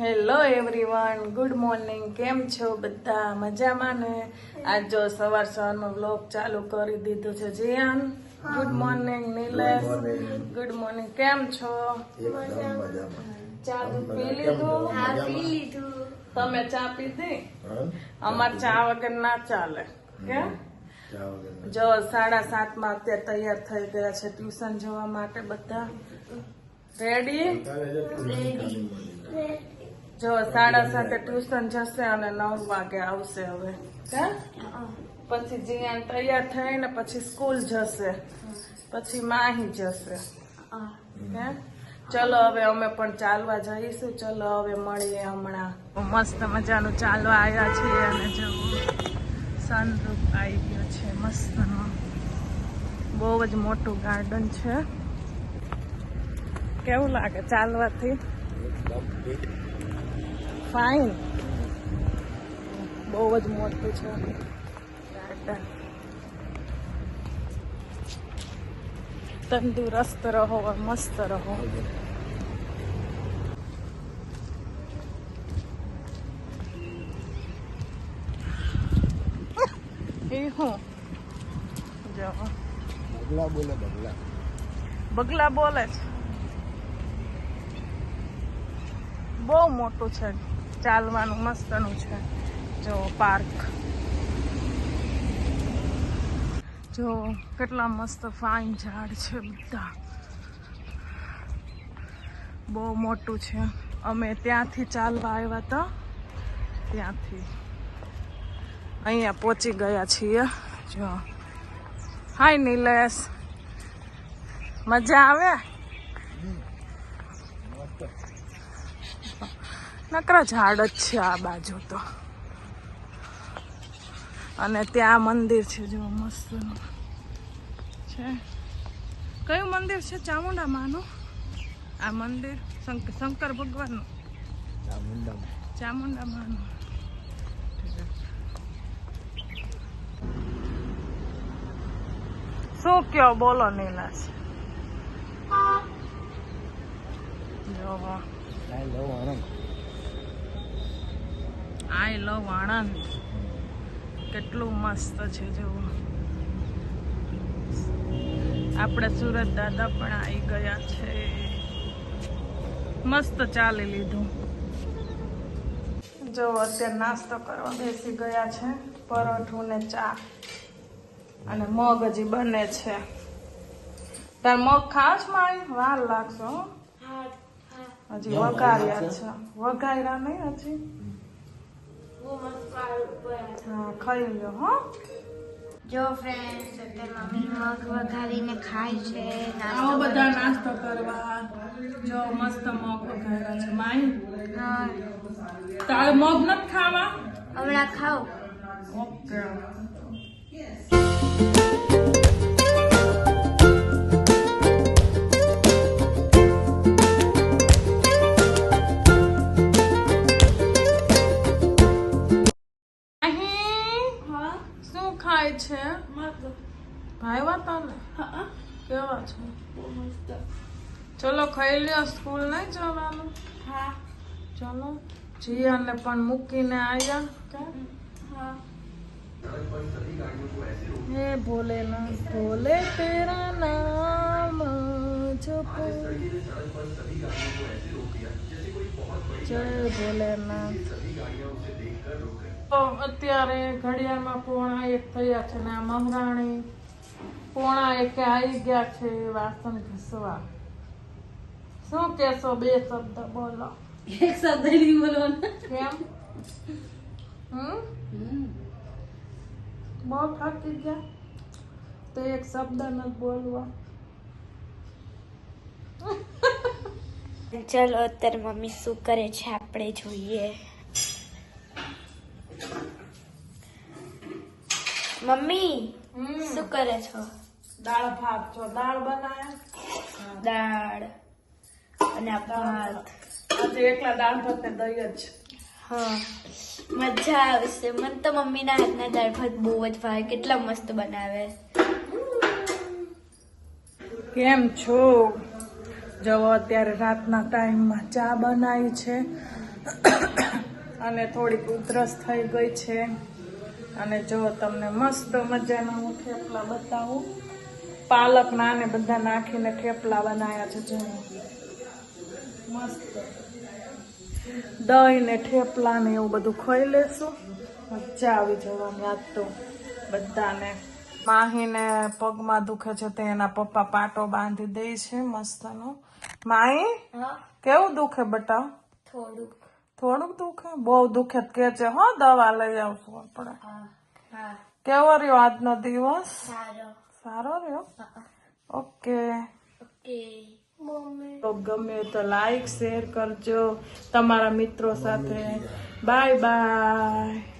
Hello everyone good morning કેમ છો બધા? મજામાં ને? આજ જો સવાર સવારનો વ્લોગ ચાલુ કરી દીધું છે Jiyan. Good morning Nilesh. Good morning કેમ છો? ચા પી લીધું? તમે ચા પીધી? અમાર ચા વગર ના ચાલે. કેમ? જો સાડા સાતમાં અત્યારે તૈયાર થઈ ગયા છે ટ્યુશન જવા માટે બધા. રેડી તારે જો સાડા સાતે ટ્યુશન જશે અને નવ વાગે આવશે હવે? પછી જીયાન તૈયાર થઈને પછી સ્કૂલ જશે. પછી માહી જશે. હે? ચલો હવે અમે પણ ચાલવા જઈશું. ચલો હવે મળીએ હમણાં. મસ્ત મજાનું ચાલવા આવ્યા છીએ અને જો સનરૂપ આવી ગયો છે. મસ્ત બહુ જ મોટું ગાર્ડન છે. કેવું લાગે ચાલવાથી. ફાઇન બહુ જ મોટું છે. ગાર્ડન તંદુરસ્ત રહો મસ્ત રહો. એ હું? જો બગલા બોલે બગલા. બગલા બોલે છે. બહુ મોટું છે. ચાલવાનું મસ્તનું છે. જો પાર્ક જો કેટલા મસ્ત ફાઇન ઝાડ છે બધા. બહુ મોટું છે. અમે ત્યાંથી ચાલવા આવ્યા હતા. ત્યાંથી. અહીંયા પહોંચી ગયા છીએ. જો. હાય નિલેશ મજા આવે? નકરા ઝાડ જ છે આ બાજુ તો. અને ત્યાં મંદિર છે જો મસ્ત. છે. કયું મંદિર છે? ચામુંડા માનું આ મંદિર શંક- શંકર ભગવાનનું. ચામુંડા માનું શું કયો? બોલો નીલાશ જો આઈ લવ આણંદ. કેટલું મસ્ત છે જોવું આપણે સુરત દાદા પણ આવી ગયા છે. મસ્ત ચાલી લીધું. જો અત્યારે નાસ્તો કરવા બેસી ગયા છે પરોઠું ને ચા. અને મગ હજી બને છે. તાર મગ ખાસ મારી? વાર લાગશો હો. હજી વઘાર્યા છે. વઘાર્યા નહીં હજી? હા ખાઈ લો હો. જો ફ્રેન્ડ્સ અત્યારે મમ્મી મગ વઘારીને ખાય છે આવો બધા નાસ્તો કરવા. જો મસ્ત મગ વઘાર્યા છે. માઈ હા. તારે મગ નથી ખાવા? હમણાં ખાઓ. ઓકે. કેવા છે? ચલો ખાઈ લ્યો સ્કૂલ નહીં જવાનું? હા. ચલો જીયાને પણ મૂકીને આવ્યા હે. ભોલેના ભોલે તેરા નામ જપો જય ભોલેનાથ. તો અત્યારે ઘડિયાળમાં પોણા એક થયા છે ને આ મહારાણી. પોણા એકે આવી ગયા છે વાસણ ઘસવા શું કેશો બે શબ્દ બોલો. એક શબ્દ નહીં બોલો કેમ? હમ? બહુ થાકી ગયા? તો એક શબ્દ નથી બોલવા. ચલો અત્યારે મમ્મી શું કરે છે આપણે જોઈએ. Mummy hmm. શું કરે છો? દાળ ભાત જો દાળ બનાયા? દાળ અને આ ભાત. આજે એકલા દાળ ભાત ને દહીં જ. હા. મજા આવશે મને તો મમ્મીના હાથના દાળ ભાત બહુ જ ભાવે. કેટલા મસ્ત બનાવે. કેમ છો? જો અત્યારે રાતના ટાઈમમાં ચા બનાવી છે. અને થોડીક ઉધરસ થઈ ગઈ છે. અને જો તમને મસ્ત મજાના હું થેપલા બતાવું. પાલક ના ને બધા નાખીને થેપલા બનાવ્યા છે જો મસ્ત. દહીં ને થેપલા ને એવું બધું ખાઈ લેશું. મજા આવી જવાની આજ તો બધાને. માહીને પગમાં દુખે છે તે એના પપ્પા પાટો બાંધી દે છે મસ્તનો. માહી? કેવું દુખે બટા? થોડુંક. થોડુંક દુખે? બહુ દુખે કે છે હો દવા લઈ આવશું આપણે. કેવો રહ્યો આજનો દિવસ? સારો. સારો રહ્યો? ઓકે. ઓકે. તો ગમે તો લાઈક શેર કરજો. તમારા મિત્રો સાથે. Bye bye